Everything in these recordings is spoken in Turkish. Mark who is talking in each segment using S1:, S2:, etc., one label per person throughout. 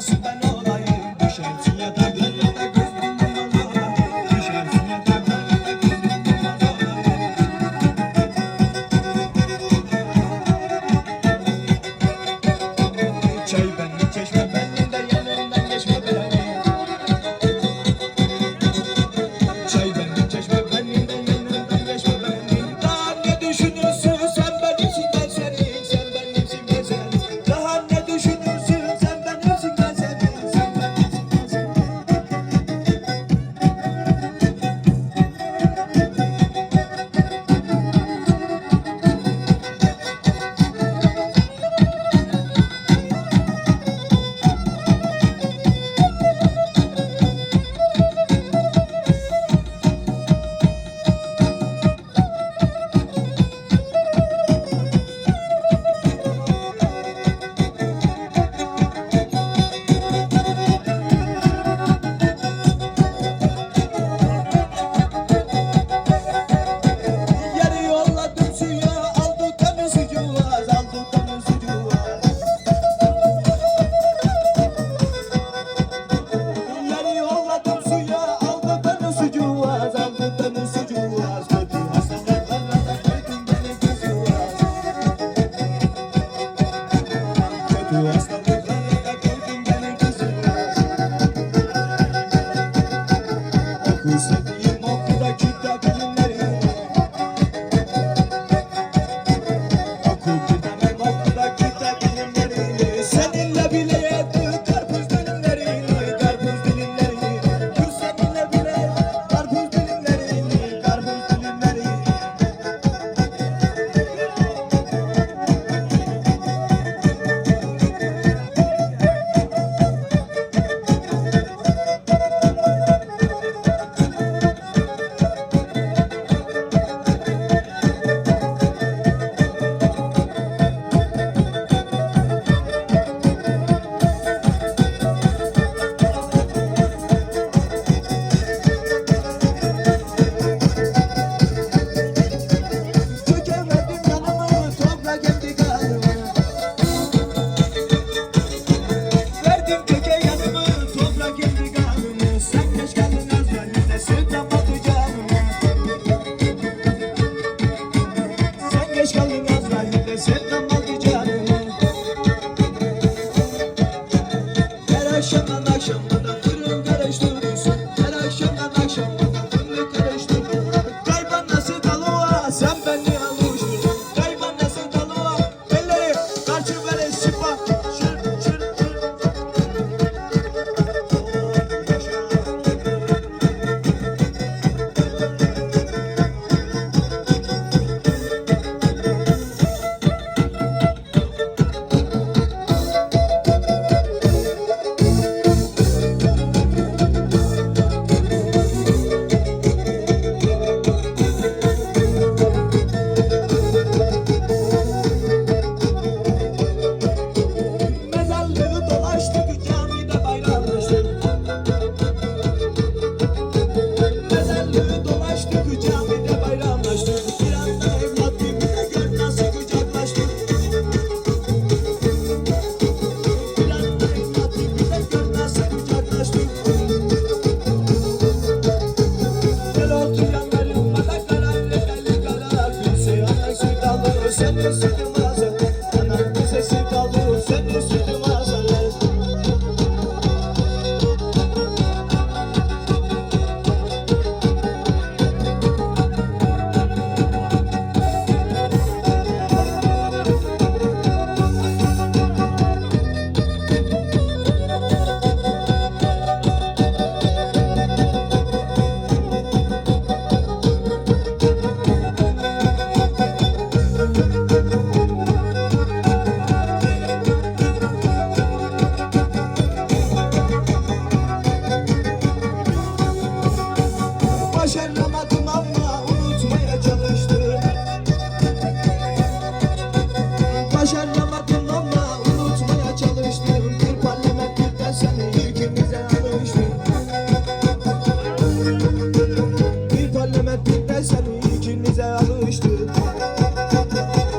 S1: sudano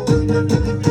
S1: Thank you.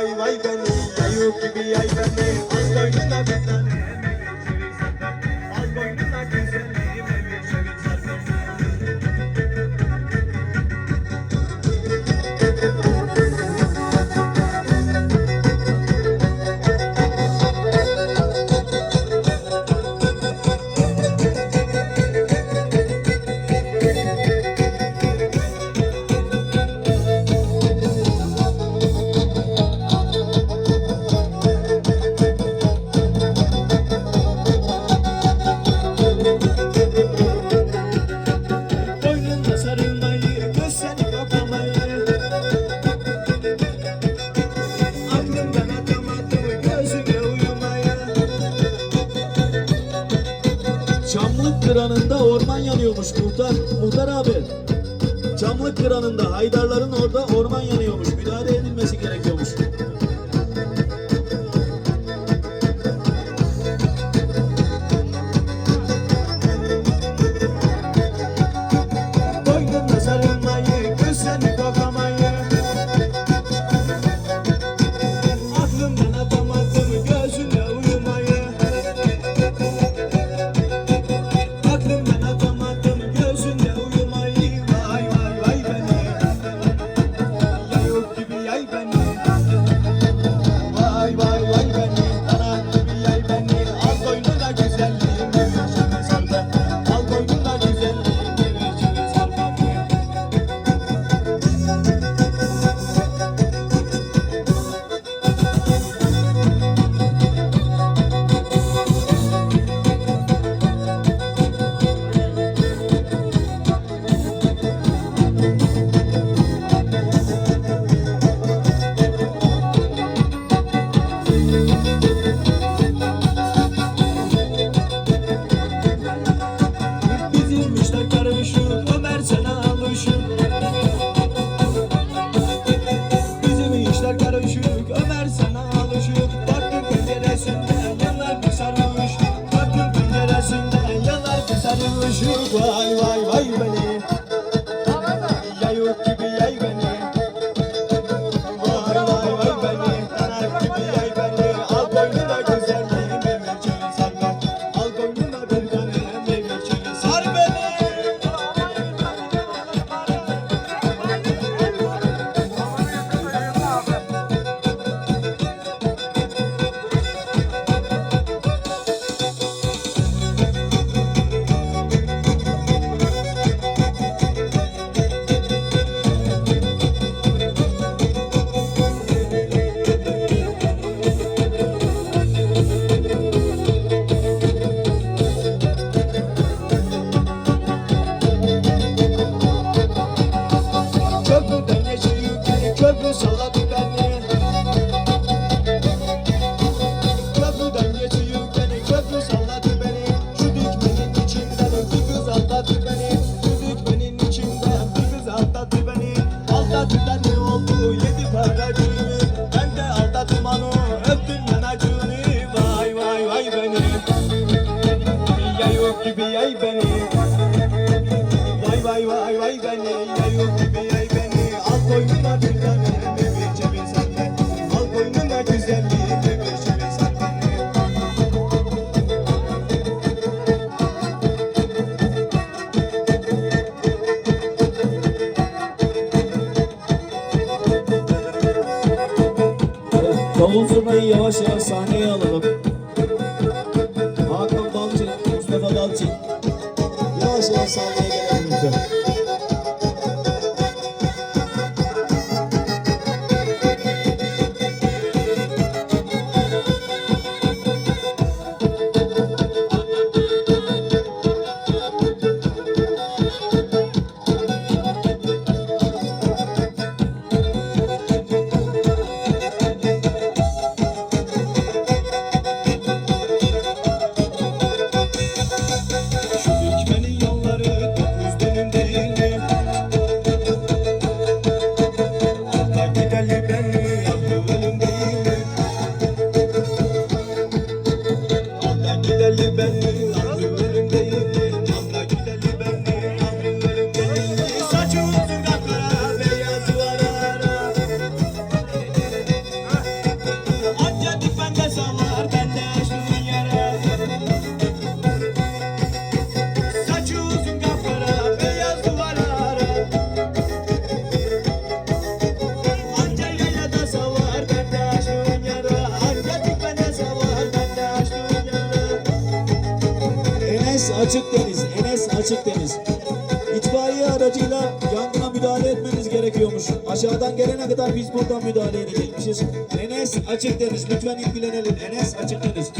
S1: Ay vay beni, ayıp gibi ay beni, anlayına benden kıranında orman yanıyormuş muhtar. Muhtar abi. Çamlık kıranında Haydarların orada orman yanıyormuş. Müdahale edilmesi gerekiyormuş. gibi yay beni. Vay vay vay vay beni. Yay gibi yay beni. Al
S2: koynuna bir tane bebek cebin sen Al koynuna güzelliği bebek cebin sen
S1: Davul zurnayı yavaş yavaş sahneye alalım. Balcı. Yavaş yavaş sahneye gelelim lütfen. Enes Açık Deniz, Enes Açık Deniz. İtfaiye aracıyla yangına müdahale etmemiz gerekiyormuş. Aşağıdan gelene kadar biz buradan müdahale edecekmişiz. Enes Açık Deniz, lütfen ilgilenelim. Enes Açık Deniz.